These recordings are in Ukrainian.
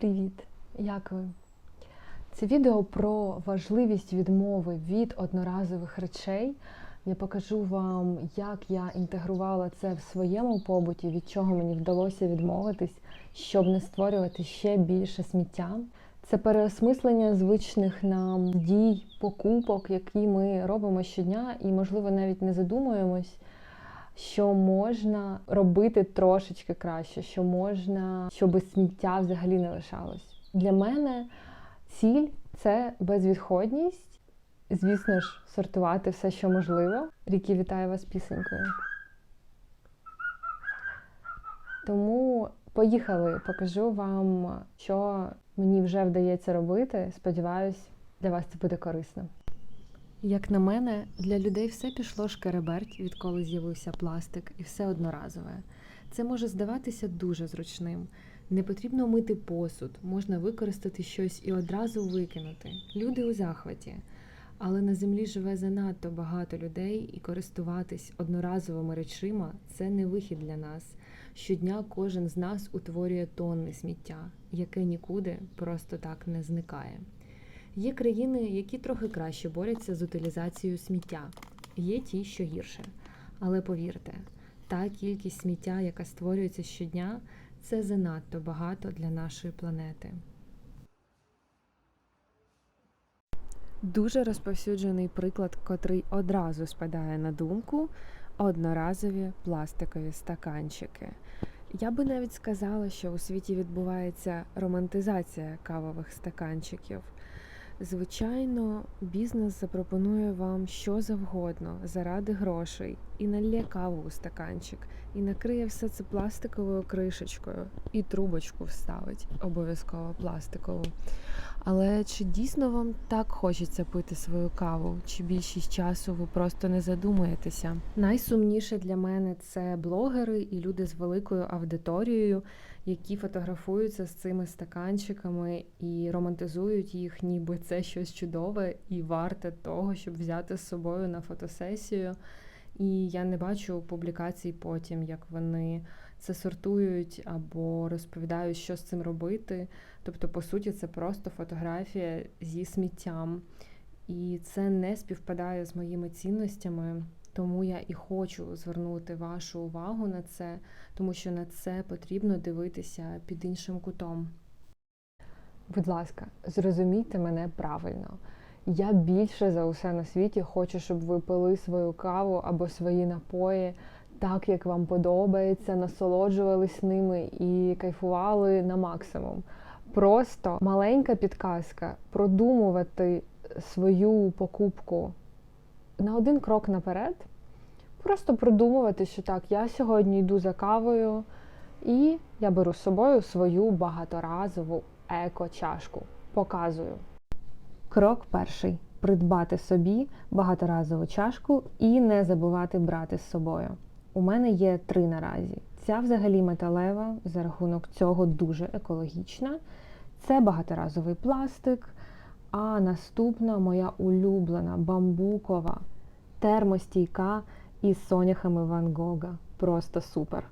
Привіт! Як ви? Це відео про важливість відмови від одноразових речей. Я покажу вам, як я інтегрувала це в своєму побуті, від чого мені вдалося відмовитись, щоб не створювати ще більше сміття. Це переосмислення звичних нам дій, покупок, які ми робимо щодня, і, можливо, навіть не задумуємось, що можна робити трошечки краще, що можна, щоб сміття взагалі не лишалось. Для мене ціль це безвідходність. Звісно ж, сортувати все, що можливо. Рікі вітаю вас пісенькою. Тому поїхали, покажу вам, що мені вже вдається робити. Сподіваюсь, для вас це буде корисно. Як на мене, для людей все пішло шкереберть, відколи з'явився пластик, і все одноразове. Це може здаватися дуже зручним. Не потрібно мити посуд, можна використати щось і одразу викинути. Люди у захваті. Але на землі живе занадто багато людей, і користуватись одноразовими речима це не вихід для нас. Щодня кожен з нас утворює тонни сміття, яке нікуди просто так не зникає. Є країни, які трохи краще борються з утилізацією сміття, є ті, що гірше. Але повірте, та кількість сміття, яка створюється щодня, це занадто багато для нашої планети. Дуже розповсюджений приклад, котрий одразу спадає на думку одноразові пластикові стаканчики. Я би навіть сказала, що у світі відбувається романтизація кавових стаканчиків. Звичайно, бізнес запропонує вам що завгодно заради грошей і налє каву у стаканчик, і накриє все це пластиковою кришечкою, і трубочку вставить обов'язково пластикову. Але чи дійсно вам так хочеться пити свою каву? Чи більшість часу ви просто не задумуєтеся? Найсумніше для мене це блогери і люди з великою аудиторією, які фотографуються з цими стаканчиками і романтизують їх, ніби це щось чудове і варте того, щоб взяти з собою на фотосесію. І я не бачу публікацій потім, як вони це сортують або розповідають, що з цим робити. Тобто, по суті, це просто фотографія зі сміттям. І це не співпадає з моїми цінностями. Тому я і хочу звернути вашу увагу на це, тому що на це потрібно дивитися під іншим кутом. Будь ласка, зрозумійте мене правильно. Я більше за усе на світі хочу, щоб ви пили свою каву або свої напої так, як вам подобається, насолоджувались ними і кайфували на максимум. Просто маленька підказка продумувати свою покупку на один крок наперед. Просто продумувати, що так, я сьогодні йду за кавою, і я беру з собою свою багаторазову еко-чашку. Показую. Крок перший придбати собі багаторазову чашку і не забувати брати з собою. У мене є три наразі. Ця взагалі металева, за рахунок цього дуже екологічна. Це багаторазовий пластик. А наступна моя улюблена бамбукова термостійка із соняхами Ван Гога. Просто супер.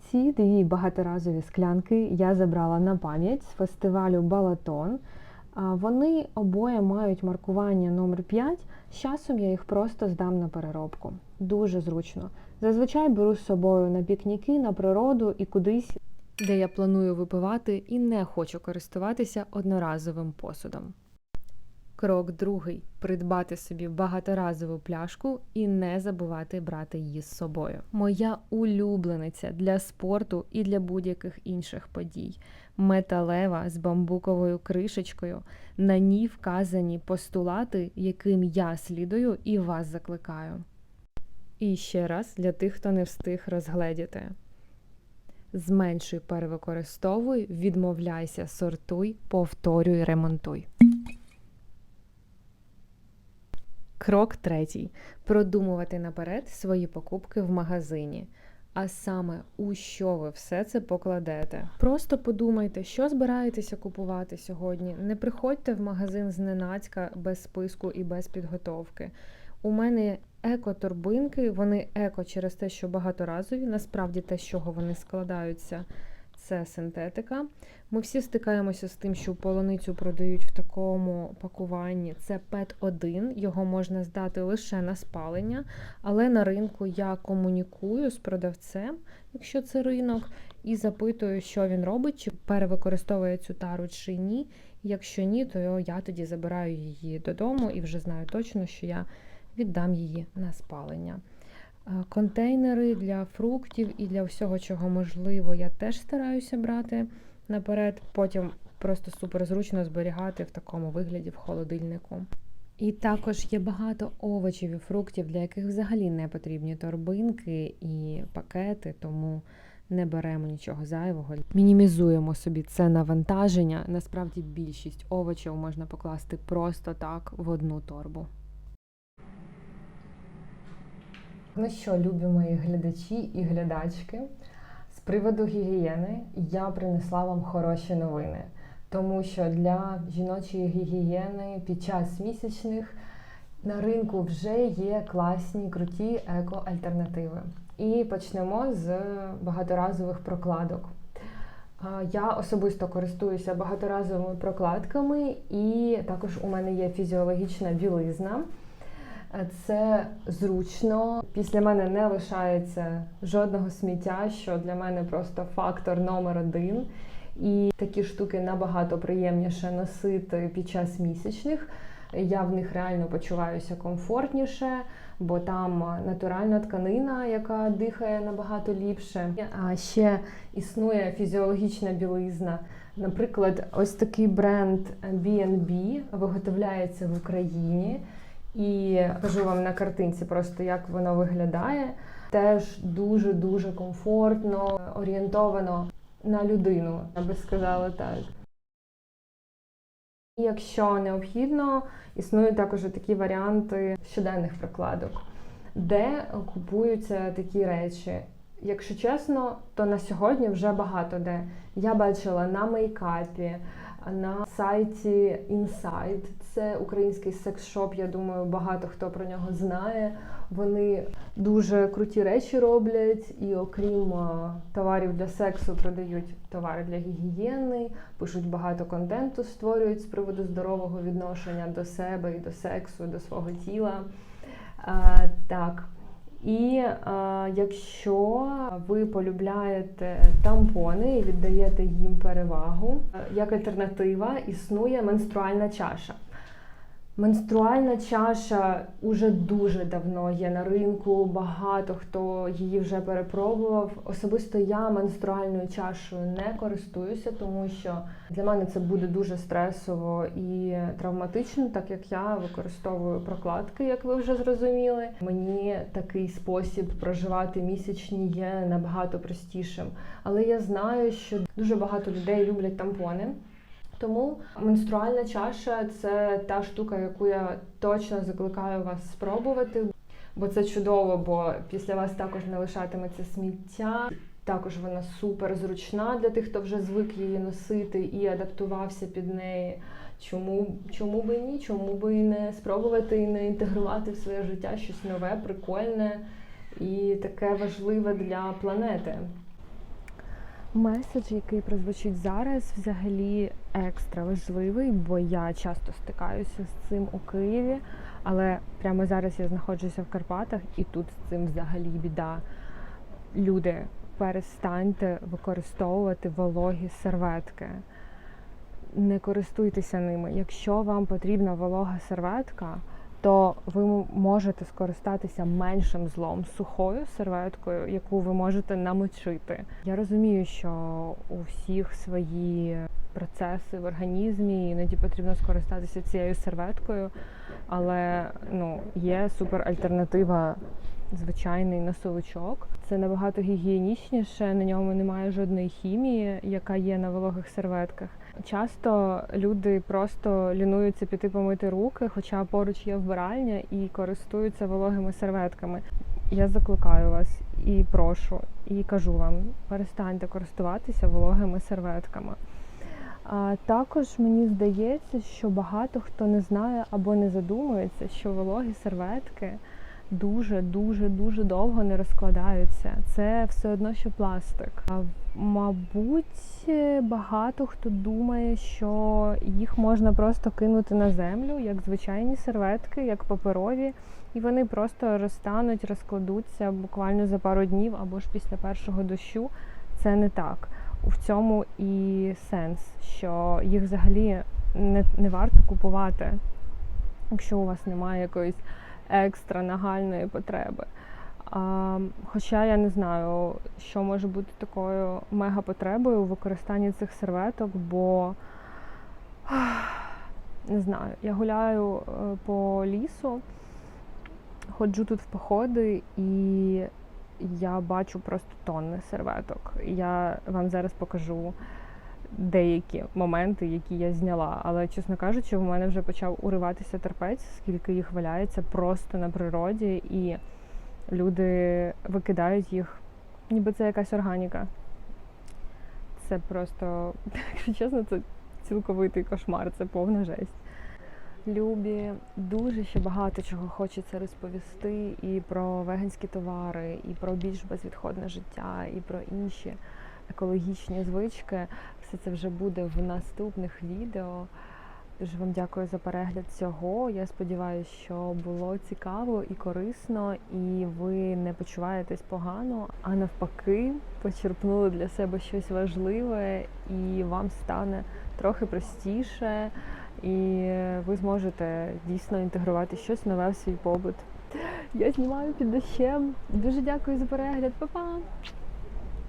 Ці дві багаторазові склянки я забрала на пам'ять з фестивалю Балатон. Вони обоє мають маркування номер 5 З часом я їх просто здам на переробку. Дуже зручно. Зазвичай беру з собою на пікніки, на природу і кудись, де я планую випивати і не хочу користуватися одноразовим посудом. Крок другий придбати собі багаторазову пляшку і не забувати брати її з собою. Моя улюблениця для спорту і для будь-яких інших подій. Металева з бамбуковою кришечкою. На ній вказані постулати, яким я слідую і вас закликаю. І ще раз для тих, хто не встиг розгледіти. Зменшуй, перевикористовуй, відмовляйся, сортуй, повторюй, ремонтуй. Крок третій. Продумувати наперед свої покупки в магазині. А саме у що ви все це покладете. Просто подумайте, що збираєтеся купувати сьогодні. Не приходьте в магазин зненацька без списку і без підготовки. У мене еко-торбинки, вони еко через те, що багаторазові, насправді те, з чого вони складаються, це синтетика. Ми всі стикаємося з тим, що полуницю продають в такому пакуванні. Це пет 1 його можна здати лише на спалення, але на ринку я комунікую з продавцем, якщо це ринок, і запитую, що він робить, чи перевикористовує цю тару чи ні. Якщо ні, то я тоді забираю її додому і вже знаю точно, що я віддам її на спалення. Е, Контейнери для фруктів і для всього, чого можливо, я теж стараюся брати наперед. Потім просто супер зручно зберігати в такому вигляді в холодильнику. І також є багато овочів і фруктів, для яких взагалі не потрібні торбинки і пакети, тому не беремо нічого зайвого. Мінімізуємо собі це навантаження. Насправді більшість овочів можна покласти просто так в одну торбу. Ну що, любі мої глядачі і глядачки, з приводу гігієни я принесла вам хороші новини, тому що для жіночої гігієни під час місячних на ринку вже є класні круті еко-альтернативи. І почнемо з багаторазових прокладок. Я особисто користуюся багаторазовими прокладками, і також у мене є фізіологічна білизна. Це зручно. Після мене не лишається жодного сміття, що для мене просто фактор номер один. І такі штуки набагато приємніше носити під час місячних. Я в них реально почуваюся комфортніше, бо там натуральна тканина, яка дихає набагато ліпше. А ще існує фізіологічна білизна. Наприклад, ось такий бренд B&B виготовляється в Україні. І кажу вам на картинці просто як воно виглядає. Теж дуже-дуже комфортно, орієнтовано на людину, я би сказала так. І Якщо необхідно, існують також такі варіанти щоденних прикладок, де купуються такі речі. Якщо чесно, то на сьогодні вже багато де. Я бачила на мейкапі, на сайті Inside. Це український секс-шоп, я думаю, багато хто про нього знає. Вони дуже круті речі роблять, і окрім товарів для сексу, продають товари для гігієни, пишуть багато контенту, створюють з приводу здорового відношення до себе і до сексу, до свого тіла. А, Так. І е, якщо ви полюбляєте тампони і віддаєте їм перевагу, як альтернатива існує менструальна чаша. Менструальна чаша уже дуже давно є на ринку, багато хто її вже перепробував. Особисто я менструальною чашею не користуюся, тому що для мене це буде дуже стресово і травматично, так як я використовую прокладки, як ви вже зрозуміли. Мені такий спосіб проживати місячні є набагато простішим. Але я знаю, що дуже багато людей люблять тампони. Тому менструальна чаша це та штука, яку я точно закликаю вас спробувати, бо це чудово, бо після вас також не лишатиметься сміття. Також вона супер зручна для тих, хто вже звик її носити і адаптувався під неї. Чому чому би ні? Чому би не спробувати і не інтегрувати в своє життя щось нове, прикольне і таке важливе для планети? Меседж, який прозвучить зараз, взагалі екстра важливий, бо я часто стикаюся з цим у Києві, але прямо зараз я знаходжуся в Карпатах, і тут з цим взагалі біда. Люди, перестаньте використовувати вологі серветки. Не користуйтеся ними. Якщо вам потрібна волога серветка, то ви можете скористатися меншим злом сухою серветкою, яку ви можете намочити. Я розумію, що у всіх свої процеси в організмі, іноді потрібно скористатися цією серветкою, але ну, є супер альтернатива. Звичайний носовичок. Це набагато гігієнічніше, на ньому немає жодної хімії, яка є на вологих серветках. Часто люди просто лінуються піти помити руки, хоча поруч є вбиральня і користуються вологими серветками. Я закликаю вас і прошу, і кажу вам: перестаньте користуватися вологими серветками. А також мені здається, що багато хто не знає або не задумується, що вологі серветки дуже, дуже, довго не розкладаються. Це все одно, що пластик. Мабуть, багато хто думає, що їх можна просто кинути на землю, як звичайні серветки, як паперові, і вони просто розтануть, розкладуться буквально за пару днів або ж після першого дощу. Це не так. В цьому і сенс, що їх взагалі не, не варто купувати, якщо у вас немає якоїсь екстра нагальної потреби. А, хоча я не знаю, що може бути такою мегапотребою у використанні цих серветок, бо не знаю, я гуляю е, по лісу, ходжу тут в походи і я бачу просто тонни серветок. Я вам зараз покажу деякі моменти, які я зняла. Але, чесно кажучи, в мене вже почав уриватися терпець, скільки їх валяється просто на природі, і люди викидають їх, ніби це якась органіка. Це просто, якщо чесно, це цілковитий кошмар, це повна жесть. Любі, дуже ще багато чого хочеться розповісти і про веганські товари, і про більш безвідходне життя, і про інші екологічні звички. Все це вже буде в наступних відео. Дуже вам дякую за перегляд цього. Я сподіваюся, що було цікаво і корисно, і ви не почуваєтесь погано, а навпаки, почерпнули для себе щось важливе, і вам стане трохи простіше, і ви зможете дійсно інтегрувати щось нове в свій побут. Я знімаю під дощем. Дуже дякую за перегляд, Па-па!